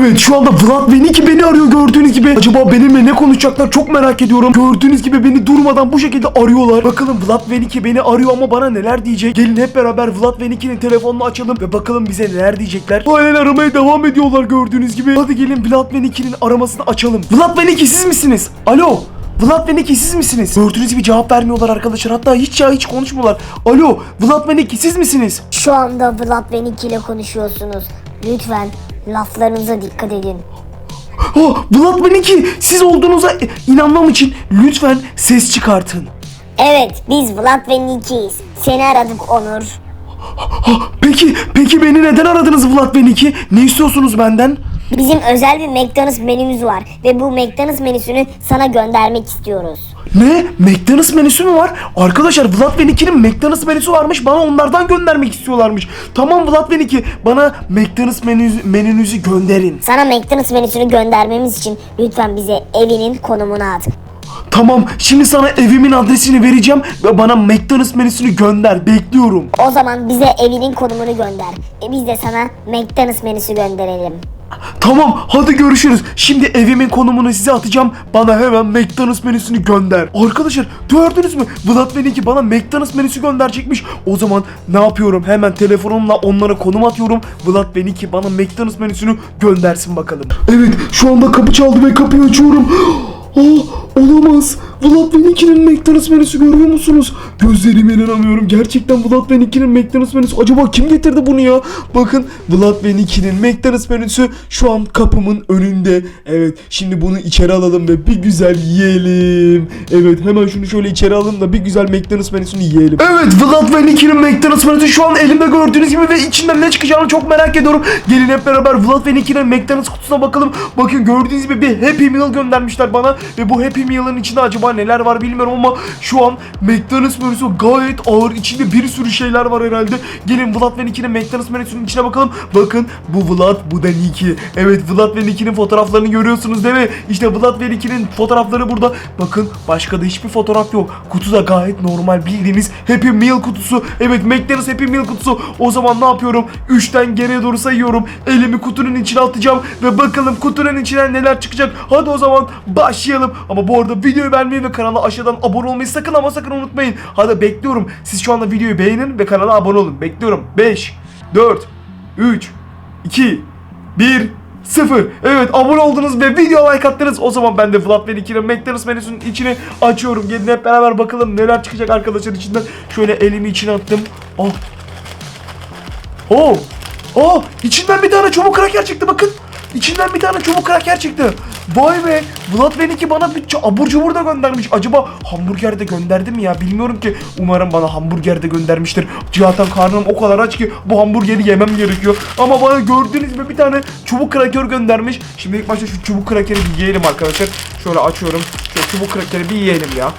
Evet şu anda Vlad ve Niki beni arıyor gördüğünüz gibi. Acaba benimle ne konuşacaklar çok merak ediyorum. Gördüğünüz gibi beni durmadan bu şekilde arıyorlar. Bakalım Vlad ve Niki beni arıyor ama bana neler diyecek. Gelin hep beraber Vlad ve telefonunu açalım ve bakalım bize neler diyecekler. Halen aramaya devam ediyorlar gördüğünüz gibi. Hadi gelin Vlad ve aramasını açalım. Vlad ve Niki siz misiniz? Alo. Vlad ve Niki siz misiniz? Gördüğünüz gibi cevap vermiyorlar arkadaşlar. Hatta hiç ya hiç konuşmuyorlar. Alo Vlad ve Niki siz misiniz? Şu anda Vlad ve Nick ile konuşuyorsunuz. Lütfen laflarınıza dikkat edin. Oh, Vlad ve Niki siz olduğunuza inanmam için lütfen ses çıkartın. Evet biz Vlad ve Nick'iyiz. Seni aradık Onur. Peki, peki beni neden aradınız Vlad ve Niki? Ne istiyorsunuz benden? Bizim özel bir McDonald's menümüz var ve bu McDonald's menüsünü sana göndermek istiyoruz. Ne? McDonald's menüsü mü var? Arkadaşlar Vlad ve Niki'nin McDonald's menüsü varmış. Bana onlardan göndermek istiyorlarmış. Tamam Vlad ve Niki bana McDonald's menü, menünüzü gönderin. Sana McDonald's menüsünü göndermemiz için lütfen bize evinin konumunu at. Tamam şimdi sana evimin adresini vereceğim ve bana McDonald's menüsünü gönder. Bekliyorum. O zaman bize evinin konumunu gönder. E biz de sana McDonald's menüsü gönderelim. Tamam hadi görüşürüz. Şimdi evimin konumunu size atacağım. Bana hemen McDonald's menüsünü gönder. Arkadaşlar gördünüz mü? Vlad ve Nicky bana McDonald's menüsü gönderecekmiş. O zaman ne yapıyorum? Hemen telefonumla onlara konum atıyorum. Vlad ve Nicky bana McDonald's menüsünü göndersin bakalım. Evet şu anda kapı çaldı ve kapıyı açıyorum. Aa, olamaz. Vlad ve Nicky'nin McDonald's menüsü görüyor musunuz? Gözlerime inanamıyorum. Gerçekten Vlad ve Nicky'nin McDonald's menüsü. Acaba kim getirdi bunu ya? Bakın Vlad ve Nicky'nin McDonald's menüsü şu an kapımın önünde. Evet şimdi bunu içeri alalım ve bir güzel yiyelim. Evet hemen şunu şöyle içeri alalım da bir güzel McDonald's menüsünü yiyelim. Evet Vlad ve Nicky'nin McDonald's menüsü şu an elimde gördüğünüz gibi ve içinden ne çıkacağını çok merak ediyorum. Gelin hep beraber Vlad ve Nicky'nin McDonald's kutusuna bakalım. Bakın gördüğünüz gibi bir Happy Meal göndermişler bana ve bu Happy Meal'ın içinde acaba neler var bilmiyorum ama şu an McDonald's menüsü gayet ağır. İçinde bir sürü şeyler var herhalde. Gelin Vlad ve Nicky'nin McDonald's menüsünün içine bakalım. Bakın bu Vlad bu da Nicky. Evet Vlad ve Nicky'nin fotoğraflarını görüyorsunuz değil mi? İşte Vlad ve Nicky'nin fotoğrafları burada. Bakın başka da hiçbir fotoğraf yok. Kutu da gayet normal bildiğiniz Happy Meal kutusu. Evet McDonald's Happy Meal kutusu. O zaman ne yapıyorum? 3'ten geriye doğru sayıyorum. Elimi kutunun içine atacağım ve bakalım kutunun içinden neler çıkacak. Hadi o zaman başlayalım. Ama bu arada videoyu beğenmeyi ve kanala aşağıdan abone olmayı sakın ama sakın unutmayın. Hadi bekliyorum. Siz şu anda videoyu beğenin ve kanala abone olun. Bekliyorum. 5, 4, 3, 2, 1, 0. Evet abone oldunuz ve video like attınız. O zaman ben de Vlad ve Nicky'nin McDonald's menüsünün içini açıyorum. Gelin hep beraber bakalım neler çıkacak arkadaşlar içinden. Şöyle elimi içine attım. Oh. Oh. Oh. içinden bir tane çubuk kraker çıktı bakın. İçinden bir tane çubuk kraker çıktı. Vay be. Vlad ve Nicky bana bir abur cubur da göndermiş. Acaba hamburger de gönderdi mi ya? Bilmiyorum ki. Umarım bana hamburger de göndermiştir. Zaten karnım o kadar aç ki bu hamburgeri yemem gerekiyor. Ama bana gördüğünüz gibi bir tane çubuk kraker göndermiş. Şimdi ilk başta şu çubuk krakeri bir yiyelim arkadaşlar. Şöyle açıyorum. Şöyle çubuk krakeri bir yiyelim ya.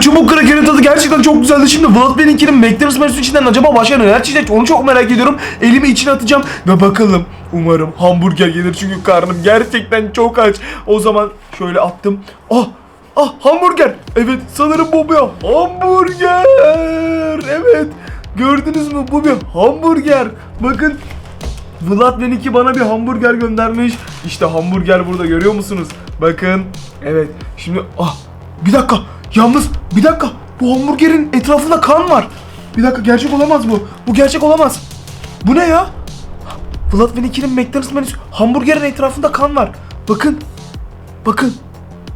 Evet çubuk krakerin tadı gerçekten çok güzeldi. Şimdi Vlad Nicky'nin McDonald's menüsü içinden acaba başka neler çıkacak onu çok merak ediyorum. Elimi içine atacağım ve bakalım. Umarım hamburger gelir çünkü karnım gerçekten çok aç. O zaman şöyle attım. Ah ah hamburger. Evet sanırım bu bir hamburger. Evet gördünüz mü bu bir hamburger. Bakın Vlad ve Nicky bana bir hamburger göndermiş. İşte hamburger burada görüyor musunuz? Bakın. Evet. Şimdi ah bir dakika. Yalnız bir dakika. Bu hamburgerin etrafında kan var. Bir dakika gerçek olamaz bu. Bu gerçek olamaz. Bu ne ya? Vlad ve Nicky'nin McDonald's menüsü. Hamburgerin etrafında kan var. Bakın. Bakın.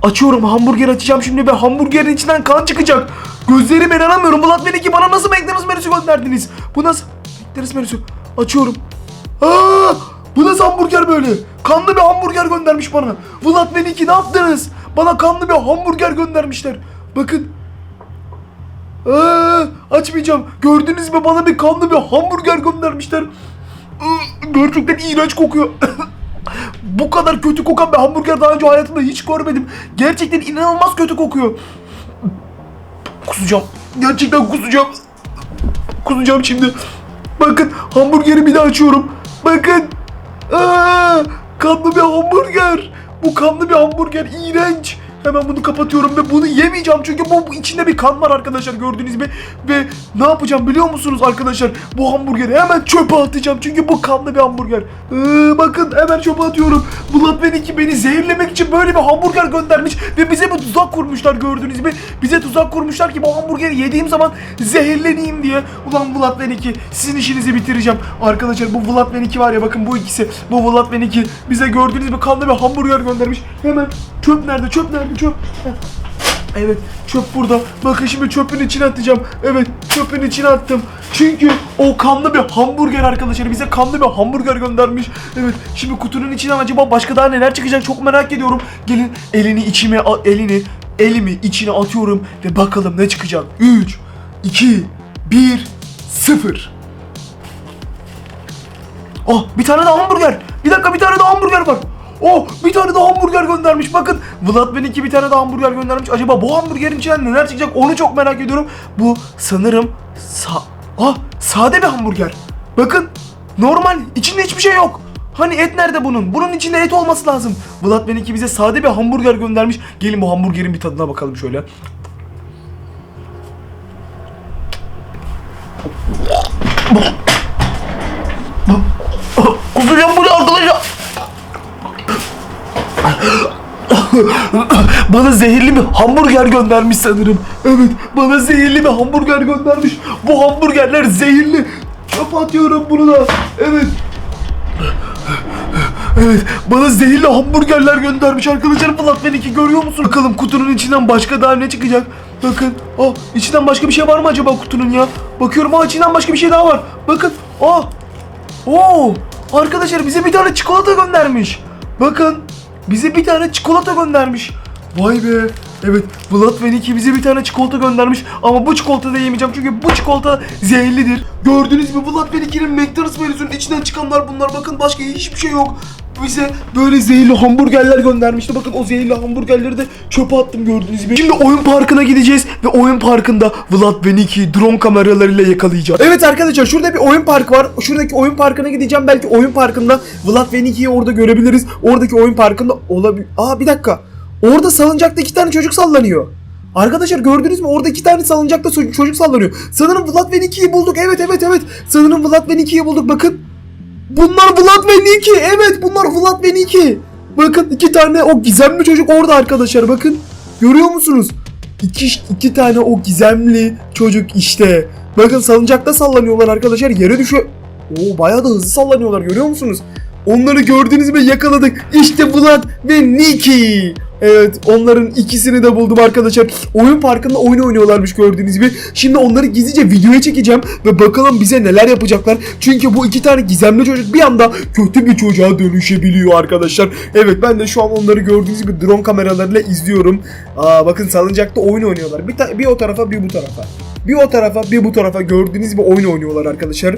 Açıyorum hamburger açacağım şimdi ve hamburgerin içinden kan çıkacak. Gözlerime inanamıyorum. Vlad ve Nicky bana nasıl McDonald's menüsü gönderdiniz? Bu nasıl? McDonald's menüsü. Açıyorum. Aa, bu nasıl hamburger böyle? Kanlı bir hamburger göndermiş bana. Vlad ve Nicky ne yaptınız? Bana kanlı bir hamburger göndermişler. Bakın. Aa, açmayacağım. Gördünüz mü bana bir kanlı bir hamburger göndermişler. Iı, Gerçekten iğrenç kokuyor. Bu kadar kötü kokan bir hamburger daha önce hayatımda hiç görmedim. Gerçekten inanılmaz kötü kokuyor. Kusacağım. Gerçekten kusacağım. Kusacağım şimdi. Bakın hamburgeri bir daha açıyorum. Bakın. Aa, kanlı bir hamburger. Bu kanlı bir hamburger. iğrenç. Hemen bunu kapatıyorum ve bunu yemeyeceğim çünkü bu bu içinde bir kan var arkadaşlar gördüğünüz gibi. Ve ne yapacağım biliyor musunuz arkadaşlar? Bu hamburgeri hemen çöpe atacağım çünkü bu kanlı bir hamburger. Ee, bakın hemen çöpe atıyorum. Vlad ve Nicky beni zehirlemek için böyle bir hamburger göndermiş ve bize bir tuzak kurmuşlar gördüğünüz gibi. Bize tuzak kurmuşlar ki bu hamburgeri yediğim zaman zehirleneyim diye. Ulan Vlad ve Nicky sizin işinizi bitireceğim. Arkadaşlar bu Vlad ve Nicky var ya bakın bu ikisi. Bu Vlad ve Nicky bize gördüğünüz gibi kanlı bir hamburger göndermiş. Hemen çöp nerede çöp nerede çöp. Evet çöp burada. Bakın şimdi çöpün içine atacağım. Evet çöpün içine attım. Çünkü o kanlı bir hamburger arkadaşlar. Bize kanlı bir hamburger göndermiş. Evet şimdi kutunun içinden acaba başka daha neler çıkacak çok merak ediyorum. Gelin elini içime elini elimi içine atıyorum ve bakalım ne çıkacak. 3 2 1 0 Oh bir tane daha hamburger. Bir dakika bir tane daha hamburger var. Oh bir tane daha hamburger göndermiş. Bakın Vlad benimki bir tane daha hamburger göndermiş. Acaba bu hamburgerin içinden neler çıkacak onu çok merak ediyorum. Bu sanırım sa ah, sade bir hamburger. Bakın normal içinde hiçbir şey yok. Hani et nerede bunun? Bunun içinde et olması lazım. Vlad benimki bize sade bir hamburger göndermiş. Gelin bu hamburgerin bir tadına bakalım şöyle. Kusacağım bunu arkadaşlar. bana zehirli bir hamburger göndermiş sanırım. Evet, bana zehirli bir hamburger göndermiş. Bu hamburgerler zehirli. Çöp atıyorum bunu da. Evet. Evet, bana zehirli hamburgerler göndermiş arkadaşlar. Vlad benimki görüyor musun? Bakalım kutunun içinden başka daha ne çıkacak? Bakın. Ah, içinden başka bir şey var mı acaba kutunun ya? Bakıyorum, aa içinden başka bir şey daha var. Bakın. Ah, Oo! Arkadaşlar bize bir tane çikolata göndermiş. Bakın bize bir tane çikolata göndermiş. Vay be. Evet Vlad ve Nicky bize bir tane çikolata göndermiş ama bu çikolata da yemeyeceğim çünkü bu çikolata zehirlidir. Gördüğünüz gibi Vlad ve Nicky'nin McDonald's menüsünün içinden çıkanlar bunlar bakın başka hiçbir şey yok. Bize böyle zehirli hamburgerler göndermişti. Bakın o zehirli hamburgerleri de çöpe attım gördüğünüz gibi. Şimdi oyun parkına gideceğiz ve oyun parkında Vlad ve Nicky drone kameralarıyla yakalayacağız. Evet arkadaşlar şurada bir oyun parkı var. Şuradaki oyun parkına gideceğim. Belki oyun parkında Vlad ve Nicky'yi orada görebiliriz. Oradaki oyun parkında olabilir. Aa bir dakika. Orada salıncakta iki tane çocuk sallanıyor. Arkadaşlar gördünüz mü? Orada iki tane salıncakta ço- çocuk sallanıyor. Sanırım Vlad ve Nicky'yi bulduk. Evet evet evet. Sanırım Vlad ve Nicky'yi bulduk. Bakın. Bunlar Vlad ve Nicky. Evet bunlar Vlad ve Nicky. Bakın iki tane o gizemli çocuk orada arkadaşlar. Bakın. Görüyor musunuz? İki, iki tane o gizemli çocuk işte. Bakın salıncakta sallanıyorlar arkadaşlar. Yere düşüyor. Oo bayağı da hızlı sallanıyorlar görüyor musunuz? Onları gördünüz mü yakaladık. İşte Vlad ve Nicky. Evet onların ikisini de buldum arkadaşlar. Oyun parkında oyun oynuyorlarmış gördüğünüz gibi. Şimdi onları gizlice videoya çekeceğim ve bakalım bize neler yapacaklar. Çünkü bu iki tane gizemli çocuk bir anda kötü bir çocuğa dönüşebiliyor arkadaşlar. Evet ben de şu an onları gördüğünüz gibi drone kameralarıyla izliyorum. Aa bakın salıncakta oyun oynuyorlar. Bir, bir o tarafa bir bu tarafa. Bir o tarafa bir bu tarafa gördüğünüz gibi oyun oynuyorlar arkadaşlar.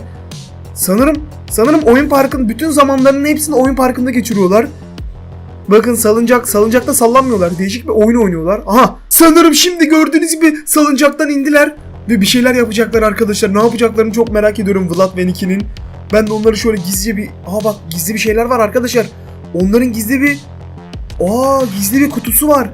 Sanırım sanırım oyun parkın bütün zamanlarının hepsini oyun parkında geçiriyorlar. Bakın salıncak salıncakta sallanmıyorlar. Değişik bir oyun oynuyorlar. Aha sanırım şimdi gördüğünüz gibi salıncaktan indiler ve bir şeyler yapacaklar arkadaşlar. Ne yapacaklarını çok merak ediyorum Vlad ve Nicky'nin. Ben de onları şöyle gizlice bir aha bak gizli bir şeyler var arkadaşlar. Onların gizli bir Aa gizli bir kutusu var.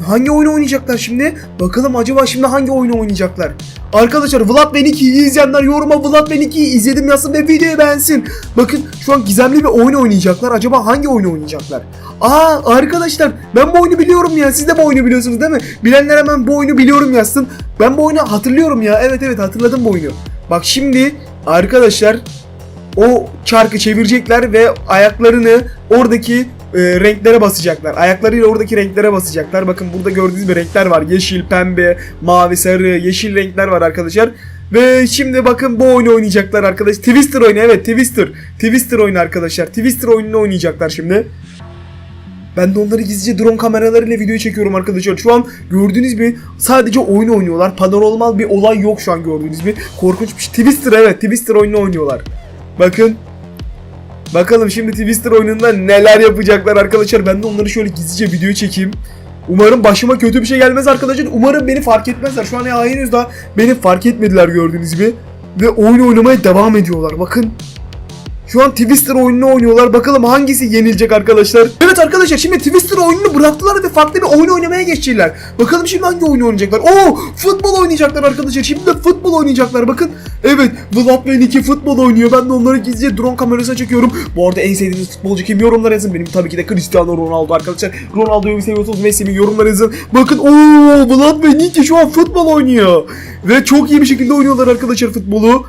Hangi oyunu oynayacaklar şimdi? Bakalım acaba şimdi hangi oyunu oynayacaklar? Arkadaşlar Vlad ve Nicky'yi izleyenler yoruma Vlad ve Nicky'yi izledim yazsın ve videoyu beğensin. Bakın şu an gizemli bir oyun oynayacaklar. Acaba hangi oyunu oynayacaklar? Aa arkadaşlar ben bu oyunu biliyorum ya. Siz de bu oyunu biliyorsunuz değil mi? Bilenler hemen bu oyunu biliyorum yazsın. Ben bu oyunu hatırlıyorum ya. Evet evet hatırladım bu oyunu. Bak şimdi arkadaşlar o çarkı çevirecekler ve ayaklarını oradaki e, renklere basacaklar. Ayaklarıyla oradaki renklere basacaklar. Bakın burada gördüğünüz bir renkler var. Yeşil, pembe, mavi, sarı, yeşil renkler var arkadaşlar. Ve şimdi bakın bu oyunu oynayacaklar arkadaş. Twister oyunu evet Twister. Twister oyunu arkadaşlar. Twister oyununu oynayacaklar şimdi. Ben de onları gizlice drone kameralarıyla video çekiyorum arkadaşlar. Şu an gördüğünüz gibi sadece oyun oynuyorlar. Paranormal bir olay yok şu an gördüğünüz gibi. Korkunç bir şey. Twister evet Twister oyununu oynuyorlar. Bakın. Bakalım şimdi Twister oyununda neler yapacaklar arkadaşlar. Ben de onları şöyle gizlice video çekeyim. Umarım başıma kötü bir şey gelmez arkadaşlar. Umarım beni fark etmezler. Şu an ya henüz daha beni fark etmediler gördüğünüz gibi. Ve oyun oynamaya devam ediyorlar. Bakın. Şu an Twister oyununu oynuyorlar. Bakalım hangisi yenilecek arkadaşlar. Evet arkadaşlar şimdi Twister oyununu bıraktılar ve farklı bir oyun oynamaya geçtiler. Bakalım şimdi hangi oyunu oynayacaklar. Oo futbol oynayacaklar arkadaşlar. Şimdi de futbol oynayacaklar. Bakın evet Vlad ve futbol oynuyor. Ben de onları gizlice drone kamerasına çekiyorum. Bu arada en sevdiğiniz futbolcu kim yorumlara yazın. Benim tabii ki de Cristiano Ronaldo arkadaşlar. Ronaldo'yu seviyorsunuz Messi mi yorumlara yazın. Bakın ooo Vlad ve şu an futbol oynuyor. Ve çok iyi bir şekilde oynuyorlar arkadaşlar futbolu.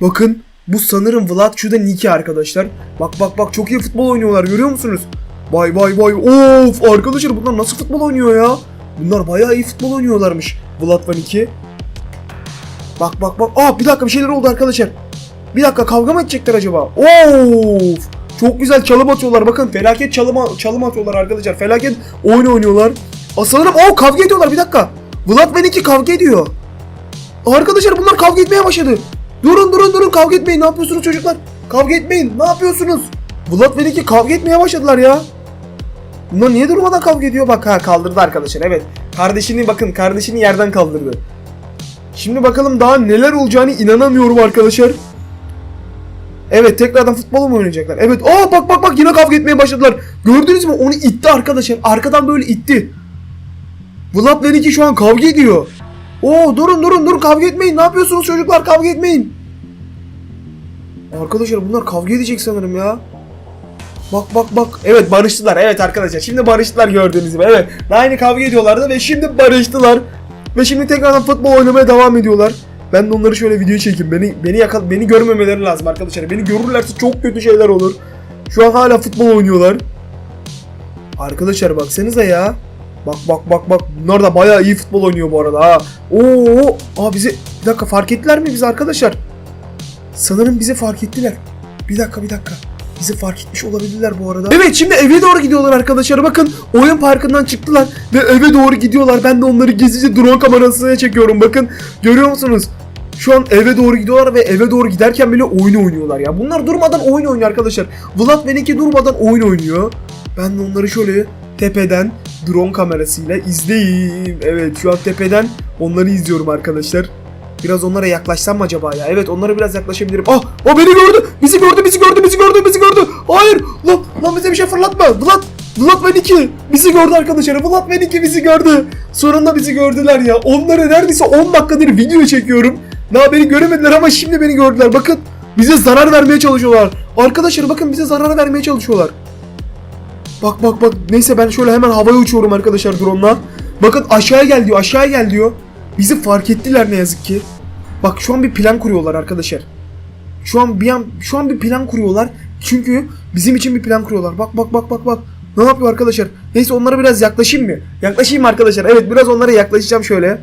Bakın bu sanırım Vlad şu da Niki arkadaşlar. Bak bak bak çok iyi futbol oynuyorlar görüyor musunuz? Vay vay vay of arkadaşlar bunlar nasıl futbol oynuyor ya? Bunlar bayağı iyi futbol oynuyorlarmış Vlad ve Niki. Bak bak bak. Aa bir dakika bir şeyler oldu arkadaşlar. Bir dakika kavga mı edecekler acaba? Of! Çok güzel çalım atıyorlar. Bakın felaket çalım, çalım atıyorlar arkadaşlar. Felaket oyun oynuyorlar. Aa, sanırım o kavga ediyorlar bir dakika. Vlad ve Niki kavga ediyor. Arkadaşlar bunlar kavga etmeye başladı. Durun durun durun kavga etmeyin. Ne yapıyorsunuz çocuklar? Kavga etmeyin. Ne yapıyorsunuz? Vlad ve Niki kavga etmeye başladılar ya. Bunlar niye durmadan kavga ediyor? Bak ha kaldırdı arkadaşlar evet. Kardeşini bakın kardeşini yerden kaldırdı. Şimdi bakalım daha neler olacağını inanamıyorum arkadaşlar. Evet tekrardan futbol mu oynayacaklar? Evet. Aa bak bak bak yine kavga etmeye başladılar. Gördünüz mü? Onu itti arkadaşlar. Arkadan böyle itti. Vlad ve Niki şu an kavga ediyor. Oo durun durun durun kavga etmeyin. Ne yapıyorsunuz çocuklar? Kavga etmeyin. Arkadaşlar bunlar kavga edecek sanırım ya. Bak bak bak. Evet barıştılar. Evet arkadaşlar. Şimdi barıştılar gördüğünüz gibi. Evet. Daha yeni kavga ediyorlardı ve şimdi barıştılar. Ve şimdi tekrardan futbol oynamaya devam ediyorlar. Ben de onları şöyle video çekeyim. Beni beni yakal beni görmemeleri lazım arkadaşlar. Beni görürlerse çok kötü şeyler olur. Şu an hala futbol oynuyorlar. Arkadaşlar baksanıza ya. Bak bak bak bak. Bunlar da bayağı iyi futbol oynuyor bu arada ha. Oo! Aa bizi bir dakika fark ettiler mi bizi arkadaşlar? Sanırım bizi fark ettiler. Bir dakika bir dakika. Bizi fark etmiş olabilirler bu arada. Evet şimdi eve doğru gidiyorlar arkadaşlar. Bakın oyun parkından çıktılar ve eve doğru gidiyorlar. Ben de onları gizlice drone kamerasına çekiyorum. Bakın görüyor musunuz? Şu an eve doğru gidiyorlar ve eve doğru giderken bile oyun oynuyorlar ya. Bunlar durmadan oyun oynuyor arkadaşlar. Vlad ve durmadan oyun oynuyor. Ben de onları şöyle tepeden drone kamerasıyla izleyeyim. Evet şu an tepeden onları izliyorum arkadaşlar. Biraz onlara yaklaşsam mı acaba ya? Evet onlara biraz yaklaşabilirim. Ah! O beni gördü! Bizi gördü, bizi gördü, bizi gördü, bizi gördü! Hayır! Lan, lan bize bir şey fırlatma! Vlad! Vlad ve Niki! Bizi gördü arkadaşlar. Vlad ve Niki bizi gördü. Sonunda bizi gördüler ya. Onları neredeyse 10 dakikadır video çekiyorum. Daha beni göremediler ama şimdi beni gördüler. Bakın bize zarar vermeye çalışıyorlar. Arkadaşlar bakın bize zarar vermeye çalışıyorlar. Bak bak bak. Neyse ben şöyle hemen havaya uçuyorum arkadaşlar drone'la. Bakın aşağıya gel diyor. Aşağıya gel diyor. Bizi fark ettiler ne yazık ki. Bak şu an bir plan kuruyorlar arkadaşlar. Şu an bir an şu an bir plan kuruyorlar. Çünkü bizim için bir plan kuruyorlar. Bak bak bak bak bak. Ne yapıyor arkadaşlar? Neyse onlara biraz yaklaşayım mı? Yaklaşayım arkadaşlar? Evet biraz onlara yaklaşacağım şöyle.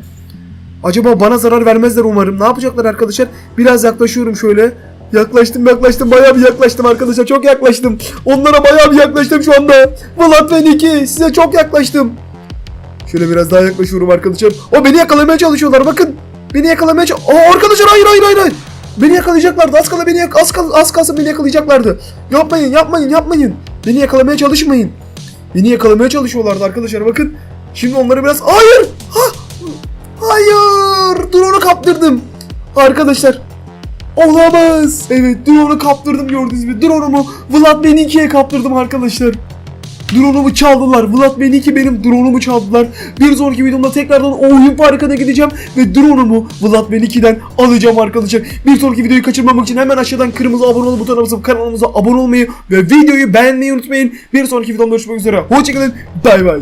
Acaba bana zarar vermezler umarım. Ne yapacaklar arkadaşlar? Biraz yaklaşıyorum şöyle. Yaklaştım yaklaştım bayağı bir yaklaştım arkadaşlar çok yaklaştım. Onlara bayağı bir yaklaştım şu anda. Vlad ve Niki size çok yaklaştım. Şöyle biraz daha yaklaşıyorum arkadaşlar. O beni yakalamaya çalışıyorlar bakın. Beni yakalamaya çalış... Aa arkadaşlar hayır hayır hayır hayır. Beni yakalayacaklardı. Az kala beni yak az kal az kalsın beni yakalayacaklardı. Yapmayın yapmayın yapmayın. Beni yakalamaya çalışmayın. Beni yakalamaya çalışıyorlardı arkadaşlar bakın. Şimdi onları biraz... Hayır! Ha! Hayır! Drone'u kaptırdım. Arkadaşlar. Olamaz. Evet drone'u kaptırdım gördüğünüz gibi. Drone'umu Vlad beni ikiye kaptırdım arkadaşlar. Drone'umu çaldılar. Vlad ve Niki benim drone'umu çaldılar. Bir sonraki videomda tekrardan oyun parkına gideceğim ve drone'umu Vlad ve Niki'den alacağım arkadaşlar. Bir sonraki videoyu kaçırmamak için hemen aşağıdan kırmızı abone ol butonuna basıp kanalımıza abone olmayı ve videoyu beğenmeyi unutmayın. Bir sonraki videomda görüşmek üzere. Hoşçakalın. Bay bay.